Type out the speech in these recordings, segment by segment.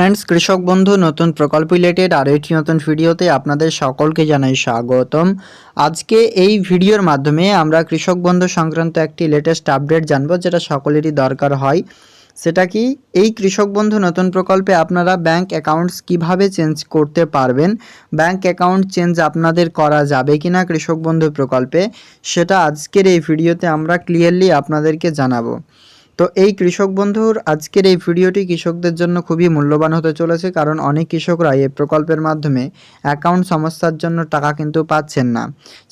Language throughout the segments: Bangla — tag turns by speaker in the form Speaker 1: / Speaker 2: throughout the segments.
Speaker 1: ফ্রেন্ডস কৃষক বন্ধু, নতুন প্রকল্প রিলেটেড আরও একটি নতুন ভিডিওতে আপনাদের সকলকে জানাই স্বাগতম। আজকে এই ভিডিওর মাধ্যমে আমরা কৃষক বন্ধু সংক্রান্ত একটি লেটেস্ট আপডেট জানব, যেটা সকলেরই দরকার হয়। সেটা কি, এই কৃষক বন্ধু নতুন প্রকল্পে আপনারা ব্যাংক অ্যাকাউন্টস কীভাবে চেঞ্জ করতে পারবেন? ব্যাংক অ্যাকাউন্ট চেঞ্জ আপনাদের করা যাবে কিনা কৃষক বন্ধু প্রকল্পে? সেটা আজকের এই ভিডিওতে আমরা ক্লিয়ারলি আপনাদেরকে জানাব। তো এই কৃষক বন্ধুর আজকের এই ভিডিওটি কৃষকদের জন্য খুবই মূল্যবান হতে চলেছে, কারণ অনেক কৃষকরা এই প্রকল্পের মাধ্যমে অ্যাকাউন্ট সমস্যার জন্য টাকা কিন্তু পাচ্ছেন না।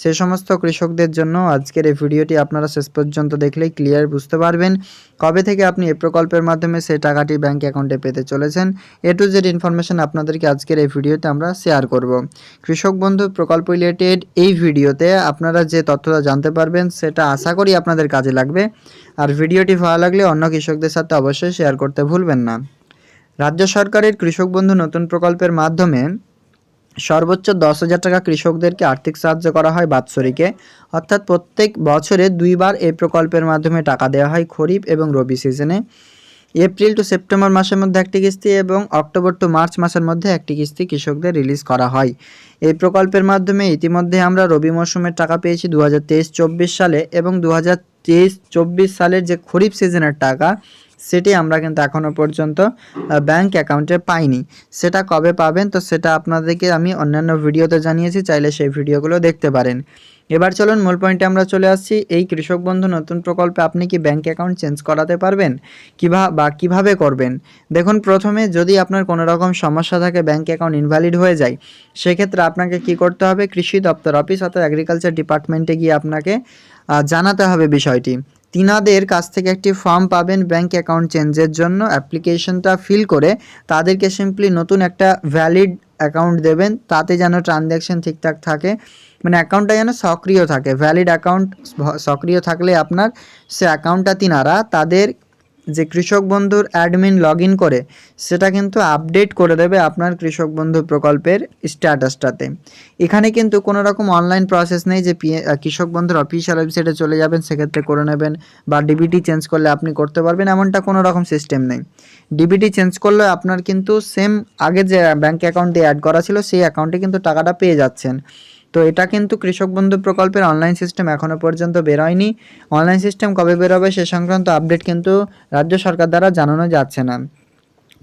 Speaker 1: সে সমস্ত কৃষকদের জন্য আজকের এই ভিডিওটি আপনারা শেষ পর্যন্ত দেখলেই ক্লিয়ার বুঝতে পারবেন কবে থেকে আপনি এই প্রকল্পের মাধ্যমে সেই টাকাটি ব্যাঙ্ক অ্যাকাউন্টে পেতে চলেছেন। এ টু জেড ইনফরমেশন আপনাদেরকে আজকের এই ভিডিওতে আমরা শেয়ার করব। কৃষক বন্ধু, প্রকল্প রিলেটেড এই ভিডিওতে আপনারা যে তথ্যটা জানতে পারবেন, সেটা আশা করি আপনাদের কাজে লাগবে। আর ভিডিওটি ভালো লাগলে অন্য কৃষকদের সাথে অবশ্যই শেয়ার করতে ভুলবেন না। রাজ্য সরকারের কৃষক বন্ধু নতুন প্রকল্পের মাধ্যমে সর্বোচ্চ দশ হাজার টাকা কৃষকদেরকে আর্থিক সাহায্য করা হয় বাৎসরিকে। অর্থাৎ প্রত্যেক বছরে দুইবার এই প্রকল্পের মাধ্যমে টাকা দেওয়া হয় খরিফ এবং রবি সিজনে। এপ্রিল টু সেপ্টেম্বর মাসের মধ্যে একটি কিস্তি এবং অক্টোবর টু মার্চ মাসের মধ্যে একটি কিস্তি কৃষকদের রিলিজ করা হয়। এই প্রকল্পের মাধ্যমে ইতিমধ্যে আমরা রবি মৌসুমের টাকা পেয়েছি দু হাজার সালে এবং দু হাজার সালের যে খরিফ সিজনের টাকা, সেটি আমরা কিন্তু এখনও পর্যন্ত ব্যাংক অ্যাকাউন্টে পাইনি। সেটা কবে পাবেন? তো সেটা আপনাদেরকে আমি অন্যান্য ভিডিওতে জানিয়েছি, চাইলে সেই ভিডিওগুলো দেখতে পারেন। এবার চলুন মূল পয়েন্টে আমরা চলে আসছি। এই কৃষক বন্ধু, নতুন প্রকল্পে আপনি কি ব্যাংক অ্যাকাউন্ট চেঞ্জ করাতে পারবেন? কিভা, বা কীভাবে করবেন? দেখুন, প্রথমে যদি আপনার কোনো রকম সমস্যা থাকে ব্যাংক অ্যাকাউন্ট ইনভ্যালিড হয়ে যায়, সেক্ষেত্রে আপনাকে কি করতে হবে? কৃষি দপ্তর অফিস অর্থাৎ এগ্রিকালচার ডিপার্টমেন্টে গিয়ে আপনাকে জানাতে হবে বিষয়টি। তিনাদের কাছ থেকে একটি ফর্ম পাবেন ব্যাংক অ্যাকাউন্ট চেঞ্জের জন্য। অ্যাপ্লিকেশনটা ফিল করে তাদেরকে সিম্পলি নতুন একটা ভ্যালিড অ্যাকাউন্ট দেবেন। তাতে যেন ট্রানজ্যাকশন ঠিকঠাক থাকে। মানে অ্যাকাউন্টটা যেন সক্রিয় থাকে। ভ্যালিড অ্যাকাউন্ট সক্রিয় থাকলে আপনার সে অ্যাকাউন্টটা তিনারা তাদের যে কৃষক বন্ধুর অ্যাডমিন লগ করে, সেটা কিন্তু আপডেট করে দেবে আপনার কৃষক বন্ধু প্রকল্পের স্ট্যাটাসটাতে এখানে কিন্তু কোনো রকম অনলাইন প্রসেস নেই যে কৃষক বন্ধুর অফিসিয়াল ওয়েবসাইটে চলে যাবেন, সেক্ষেত্রে করে নেবেন বা ডিবিটি চেঞ্জ করলে আপনি করতে পারবেন, এমনটা কোনো রকম সিস্টেম নেই ডিবিটি চেঞ্জ করলে আপনার কিন্তু সেম আগে যে ব্যাংক অ্যাকাউন্ট দিয়ে অ্যাড করা ছিল, সেই অ্যাকাউন্টে কিন্তু টাকাটা পেয়ে যাচ্ছেন। তো এটা কিন্তু কৃষক বন্ধু প্রকল্পের অনলাইন সিস্টেম এখনও পর্যন্ত বেরোয়নি অনলাইন সিস্টেম কবে বেরোবে সে সংক্রান্ত আপডেট কিন্তু রাজ্য সরকার দ্বারা জানানো যাচ্ছে না।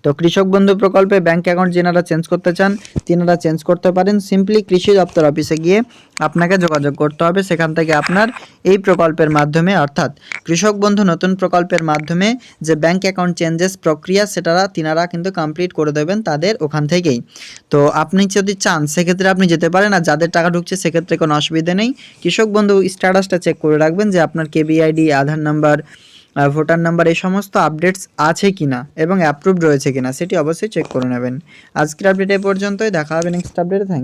Speaker 1: তো কৃষক বন্ধু প্রকল্পে ব্যাংক অ্যাকাউন্ট যেনারা চেঞ্জ করতে চান, তিনারা চেঞ্জ করতে পারেন। সিম্পলি কৃষি দপ্তর অফিসে গিয়ে আপনাকে যোগাযোগ করতে হবে। সেখান থেকে আপনার এই প্রকল্পের মাধ্যমে, অর্থাৎ কৃষক বন্ধু নতুন প্রকল্পের মাধ্যমে যে ব্যাংক অ্যাকাউন্ট চেঞ্জেস প্রক্রিয়া সেটা তিনারা কিন্তু কমপ্লিট করে দেবেন তাদের ওখান থেকেই। তো আপনি যদি চান, সেক্ষেত্রে আপনি যেতে পারেন আর যাদের টাকা ঢুকছে, সেক্ষেত্রে কোনো অসুবিধা নেই। কৃষক বন্ধু স্ট্যাটাসটা চেক করে রাখবেন যে আপনার কেবিআইডি আধার নাম্বার ভোটার নাম্বার এই সমস্ত আপডেটস আছে কিনা এবং অ্যাপ্রুভড রয়েছে কিনা, সেটি অবশ্যই চেক করে নেবেন। আজকের আপডেট এ পর্যন্তই, দেখা হবে নেক্সট আপডেটে থ্যাংক